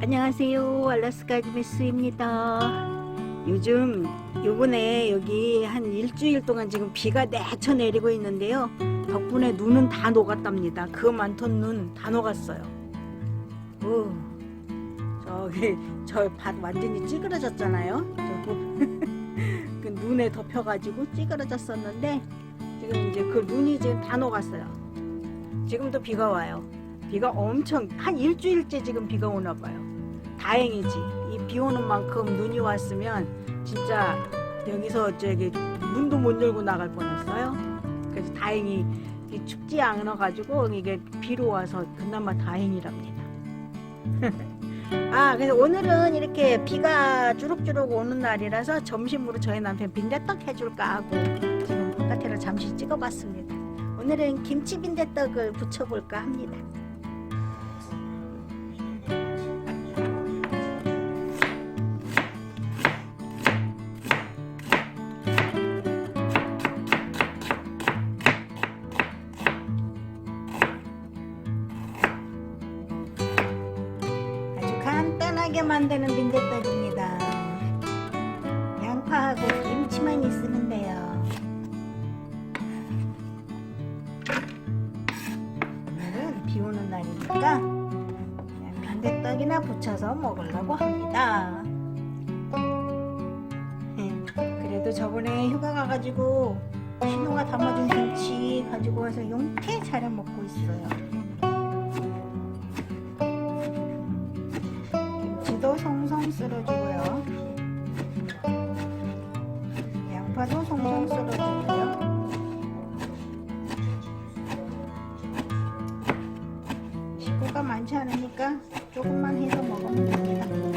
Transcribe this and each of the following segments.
안녕하세요. 알라스카 지미스입니다. 요즘 요번에 여기 한 일주일 동안 지금 비가 내쳐 내리고 있는데요. 덕분에 눈은 다 녹았답니다. 그 많던 눈 다 녹았어요. 오, 저기 저밭 완전히 찌그러졌잖아요. 저 그 눈에 덮여가지고 찌그러졌었는데 지금 이제 그 눈이 지금 다 녹았어요. 지금도 비가 와요. 비가 엄청 한 일주일째 지금 비가 오나 봐요. 다행이지. 이 비 오는 만큼 눈이 왔으면 진짜 여기서 저기 문도 못 열고 나갈 뻔했어요. 그래서 다행히 이 춥지 않아 가지고 이게 비로 와서 그나마 다행이랍니다. 아, 그래서 오늘은 이렇게 비가 주룩주룩 오는 날이라서 점심으로 저희 남편 빈대떡 해줄까 하고 지금 바깥에를 잠시 찍어봤습니다. 오늘은 김치 빈대떡을 부쳐볼까 합니다. 간단하게 만드는 빈대떡입니다. 양파하고 김치만 있으면 돼요. 오늘은 비 오는 날이니까 빈대떡이나 부쳐서 먹으려고 합니다. 예, 그래도 저번에 휴가 가가지고 신우가 담아준 김치 가지고 와서 용태 차려 먹고 있어요. 송송 썰어주고요. 양파도 송송 썰어주고요. 식구가 많지 않으니까 조금만 해서 먹으면 됩니다.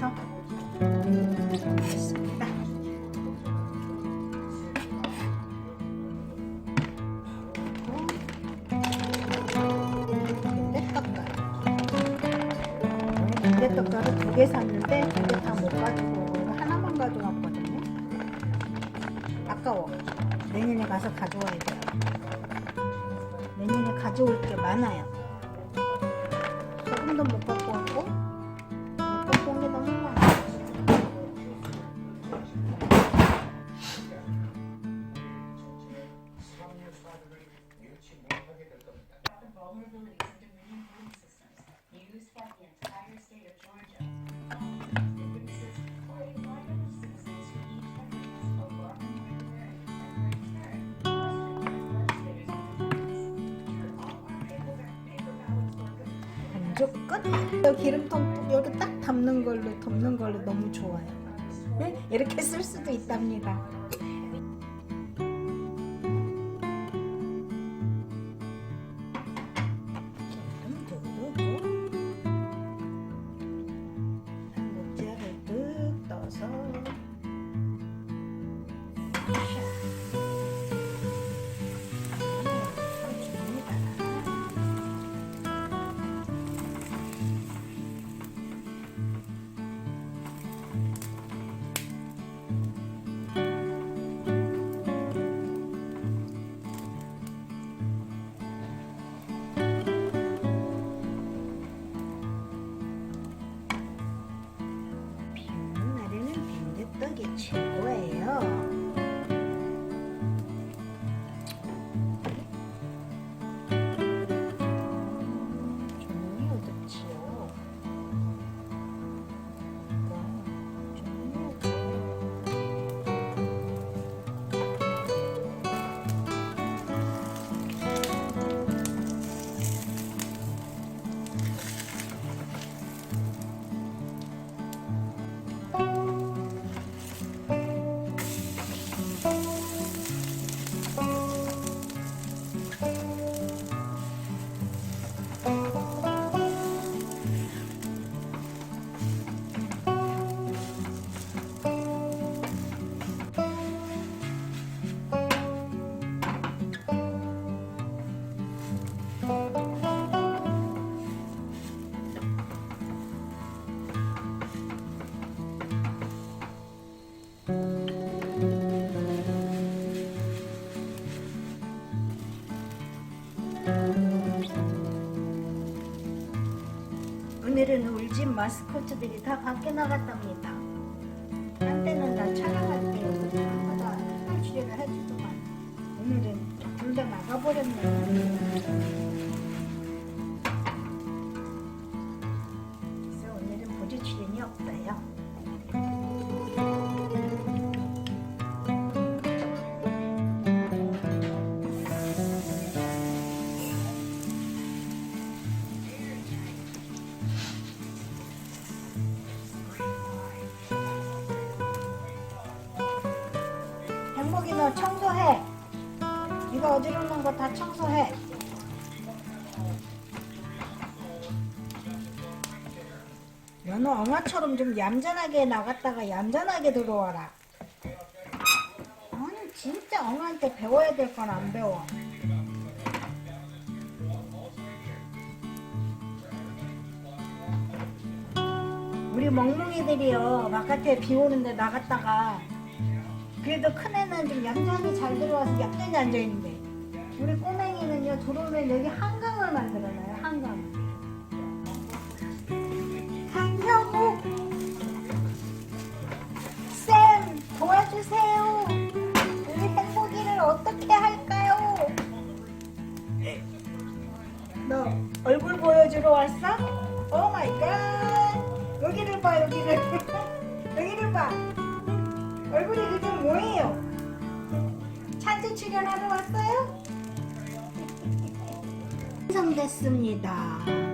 잘게 잘라서 했습니다. 빈대떡가루. 빈대떡가루 두개 샀는데 두개 다 못 가지고 하나만 가져왔거든요. 아까워. 내년에 가서 가져와야 돼요. 내년에 가져올 게 많아요. 소금도 못갖 무조건 여 기름통 여기 딱 담는 걸로 덮는 걸로 너무 좋아요. 네? 이렇게 쓸 수도 있답니다. 오늘은 울진 마스코트들이 다 밖에 나갔답니다. 한때는 다 촬영할 때 하다 출연을 해주더만 오늘은 둘 다 나가버렸네요. 어지럽는 거 다 청소해. 너는 엉아처럼 좀 얌전하게 나갔다가 얌전하게 들어와라. 아니 진짜 엉아한테 배워야 될 건 안 배워. 우리 멍멍이들이요 바깥에 비 오는데 나갔다가 그래도 큰 애는 좀 얌전히 잘 들어와서 얌전히 앉아 있는데 우리 꼬맹이는요 들어오면 여기 한강을 만들어놔요 한강. 한강호 쌤 도와주세요. 우리 행복이를 어떻게 할까요? 너 얼굴 보여주러 왔어? 오 마이 갓 여기를 봐 여기를 여기를 봐 얼굴이 그게 뭐예요? 찬스 출연하러 왔어요? 완성됐습니다